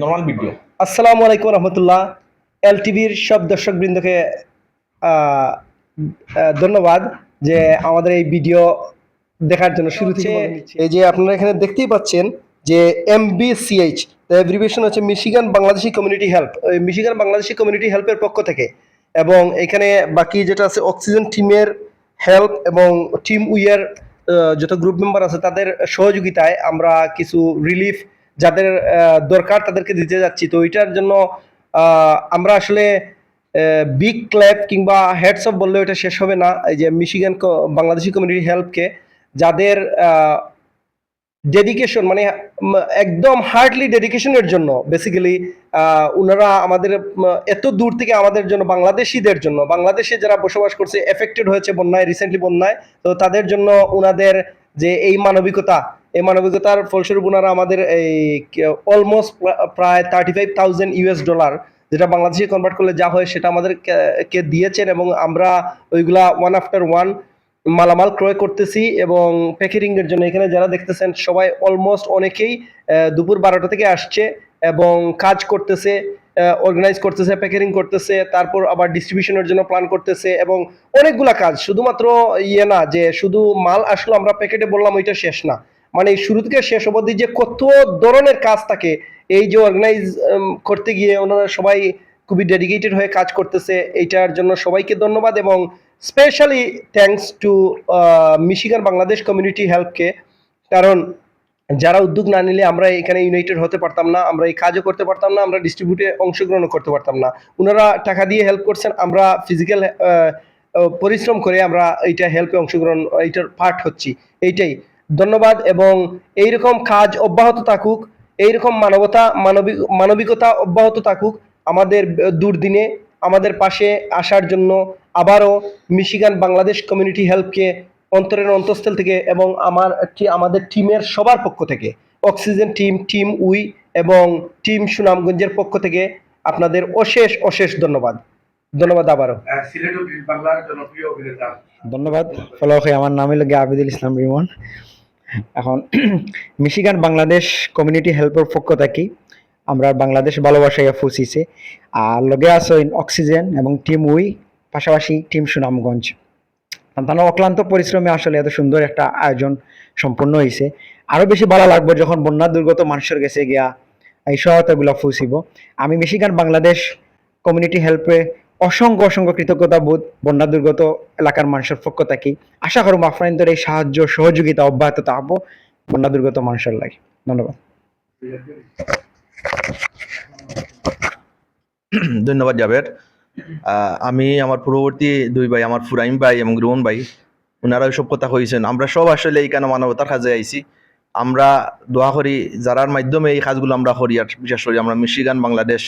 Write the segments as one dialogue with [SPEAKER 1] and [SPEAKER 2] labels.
[SPEAKER 1] Normal video
[SPEAKER 2] আসসালামু আলাইকুম রহমতুল্লাহ। এল টিভির সব দর্শক বৃন্দকে ধন্যবাদ যে আমাদের এই ভিডিও দেখার জন্য শুরু থেকে এই যে আপনারা এখানে দেখতেই পাচ্ছেন যে এমবিসিএইচ এভরিভেশন হচ্ছে Michigan Bangladeshi community help Michigan Bangladeshi community হেল্পের পক্ষ থেকে। এবং এখানে বাকি যেটা আছে অক্সিজেন টিমের হেল্প এবং টিম উইয়ার যত গ্রুপ মেম্বার আছে তাদের সহযোগিতায় আমরা কিছু রিলিফ যাদের দরকার তাদেরকে দিতে যাচ্ছি। তো এটার জন্য আমরা আসলে বিগ ক্ল্যাব কিংবা হেডস অফ বললে এটা শেষ হবে না। এই যে মিশিগান বাংলাদেশি কমিউনিটি হেল্পকে যাদের ডেডিকেশন মানে একদম হার্ডলি ডেডিকেশনের জন্য বেসিক্যালি ওনারা আমাদের এত দূর থেকে আমাদের জন্য, বাংলাদেশিদের জন্য, বাংলাদেশে যারা বসবাস করছে এফেক্টেড হয়েছে বন্যায় রিসেন্টলি বন্যায়, তো তাদের জন্য ওনাদের যে এই মানবিকতা এই মানবিকতার ফলস্বরূপ ওনারা আমাদের এই অলমোস্ট প্রায় thirty five thousand US dollar যেটা বাংলাদেশে কনভার্ট করলে যা হয় সেটা আমাদের কে দিয়েছেন এবং আমরা ওইগুলা ওয়ান আফটার ওয়ান মালামাল ক্রয় করতেছি এবং প্যাকেটিং এর জন্য এখানে যারা দেখতেছেন সবাই অলমোস্ট অনেকেই দুপুর বারোটা থেকে আসছে এবং কাজ করতেছে অর্গানাইজ করতেছে প্যাকেটিং করতেছে, তারপর আবার ডিস্ট্রিবিউশনের জন্য প্ল্যান করতেছে এবং অনেকগুলা কাজ। শুধুমাত্র ইয়ে না, যে শুধু মাল আসলো আমরা প্যাকেটে বললাম, ওইটা শেষ না। মানে শুরু থেকে শেষ অবধি যে কত ধরনের কাজ থাকে, এই যে অর্গানাইজ করতে গিয়ে ওনারা সবাই খুবই ডেডিকেটেড হয়ে কাজ করতেছে, এইটার জন্য সবাইকে ধন্যবাদ এবং specially thanks to Michigan Bangladesh community হেল্পকে কারণ যারা উদ্যোগ না নিলে আমরা এখানে ইউনাইটেড হতে পারতাম না, আমরা এই কাজও করতে পারতাম না, আমরা ডিস্ট্রিবিউটে অংশগ্রহণ করতে পারতাম না। ওনারা টাকা দিয়ে হেল্প করছেন, আমরা ফিজিক্যাল পরিশ্রম করে আমরা এইটা হেল্পে অংশগ্রহণ, এইটার পার্ট হচ্ছি। এইটাই। ধন্যবাদ এবং এইরকম কাজ অব্যাহত থাকুক এইরকম মানবতা মানবিক মানবিকতা অব্যাহত থাকুক আমাদের দুর্দিনে আমাদের পাশে আসার জন্য আবারও মিশিগান বাংলাদেশ কমিউনিটি হেল্পকে অন্তরের অন্তঃস্থল থেকে এবং আমার টি- আমাদের টিমের সবার পক্ষ থেকে অক্সিজেন টিম টিম উই এবং টিম সুনামগঞ্জের পক্ষ থেকে আপনাদের অশেষ অশেষ ধন্যবাদ। ধন্যবাদ আবারও।
[SPEAKER 1] সিলেট ও বাংলার জনপ্রিয় অভিনেতা।
[SPEAKER 3] ধন্যবাদ। ফলো আমার নাম হলো গিয়ে আবিদুল ইসলাম রিমন। এখন মিশিগান বাংলাদেশ কমিউনিটি হেল্পের পক্ষ থাকি আমরা বাংলাদেশ ভালোবাসাইয়া ফুসিছে আর লগে আছে অক্সিজেন এবং টিম উই পাশাপাশি টিম সুনামগঞ্জ। তারা অক্লান্ত পরিশ্রমে আসলে এত সুন্দর একটা আয়োজন সম্পন্ন হয়েছে আরও বেশি ভালো লাগবে যখন বন্যা দুর্গত মানুষের গেছে গিয়া এই সহায়তাগুলো ফুসিব আমি মিশিগান বাংলাদেশ কমিউনিটি হেল্পে অসংখ্য অসংখ্য কৃতজ্ঞতা বোধ বন্যা দুর্গত এলাকার মানুষের পক্ষ থাকি। আশা করব আপনাদের এই সাহায্য সহযোগিতা অব্যাহত থাকব। বন্যা দুর্গত মানুষের লাগে ধন্যবাদ।
[SPEAKER 4] ধন্যবাদ আহ, আমি আমার পূর্ববর্তী দুই ভাই আমার ফুরাইম ভাই এবং রুমন ভাই ওনারা সব কথা কইছেন। আমরা সব আসলে এইখানে মানবতার কাজে আইছি? আমরা দোয়া করি যারার মাধ্যমে এই কাজগুলো আমরা করি আর বিশেষ করে আমরা মিশিগান বাংলাদেশ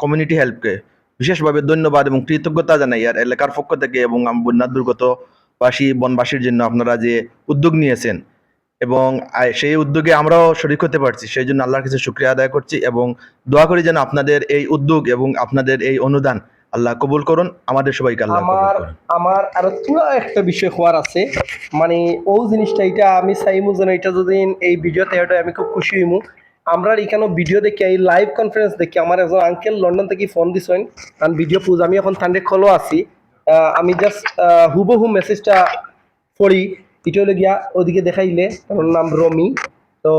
[SPEAKER 4] কমিউনিটি হেল্পকে বিশেষভাবে ধন্যবাদ এবং কৃতজ্ঞতা জানাই আর এলাকার পক্ষ থেকে এবং আম- বন্যা দুর্গত বাসী বনবাসীর জন্য আপনারা যে উদ্যোগ নিয়েছেন এবং সেই উদ্যোগে আমরাও শরিক হতে পারছি। সেই জন্য আল্লাহর কাছে শুক্রিয়া আদায় করছি এবং দোয়া করি যেন আপনাদের এই উদ্যোগ এবং আপনাদের এই অনুদান আল্লাহ কবুল করুন। আমাদের সবাইকে আল্লাহ
[SPEAKER 2] আমার আমার আরও পুরো একটা বিষয় হওয়ার আছে। মানে ও জিনিসটা এটা আমি চাইমু যেন এটা যদি এই ভিডিওতে এটা আমি খুব খুশি হইমু। আমরা এখানে ভিডিও দেখি এই লাইভ কনফারেন্স দেখি। আমার একজন আঙ্কেল লন্ডন থেকে ফোন দিছেন কারণ ভিডিও পুজ। আমি এখন ঠান্ডে খোলো আছি। আমি জাস্ট হুবহু মেসেজটা পড়ি। এটা হলে গিয়া ওদিকে দেখাইলে। ওর নাম রমি। তো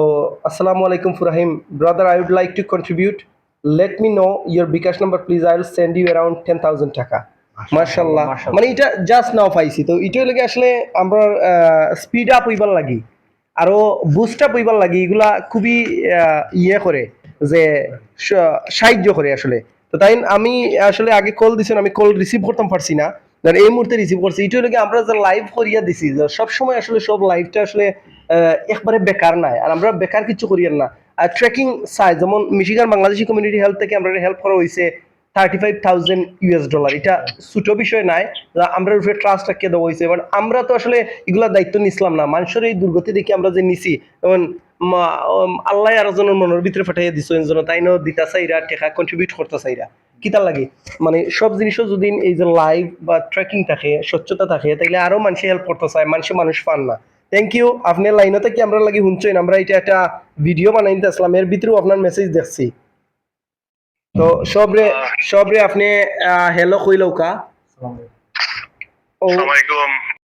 [SPEAKER 2] আসসালামু আলাইকুম ফুরাহিম। Brother I would like to contribute let me know your bKash number please I will send you around ten thousand taka. মার্শাল্লাহ মানে এটা জাস্ট নাও পাইছি। তো এটা লাগে আসলে আমরা স্পিড আপ হইবার লাগি। আরও বুস্ট আপ হইবার লাগি, এগুলা খুবই ইয়ে করে, যে সাহায্য করে আসলে। তো তাই আমি আসলে আগে কল দিছেন, আমি কল রিসিভ করতাম পারছি না। এই মুহূর্তে রিসিভ করছি এটা লাগে আমরা যে লাইভ করিয়া দিছি সব সময় আসলে সব লাইভটা আসলে একবারে বেকার নাই। আর আমরা বেকার কিছু করিয়ার না। আর ট্রেকিং সাইজ যেমন মিশিগান বাংলাদেশি কমিউনিটি হেল্প থেকে আমরা হেল্প করা হয়েছে thirty five thousand US dollar এটা বিষয় নাই আমরা উপরে দেওয়া হয়েছে এবার আমরা তো আসলে দায়িত্ব নিছিলাম না। মানুষের এই দুর্গতি দেখে আমরা যে নিছি উম, আল্লাহ জনের মনের ভিতরে ফাটাইয়া দিছো তাই দিতা চাইরা টেকা কন্ট্রিবিউট করতে চাইরা। লাগে? মানে সব জিনিসও যদি এই যে লাইভ বা ট্রেকিং থাকে স্বচ্ছতা থাকে তাইলে আরও মানুষে হেল্প করতে চায়। মানুষে মানুষ পান না। থ্যাংক ইউ আপনার লাইনতে কি আমরা লাগি শুনছেন আমরা এটা একটা ভিডিও বানাইতে আসলাম। এর ভিতরেও আপনার মেসেজ দেখছি। তো সবরে সবরে আপনি হ্যালো কইলৌকা ও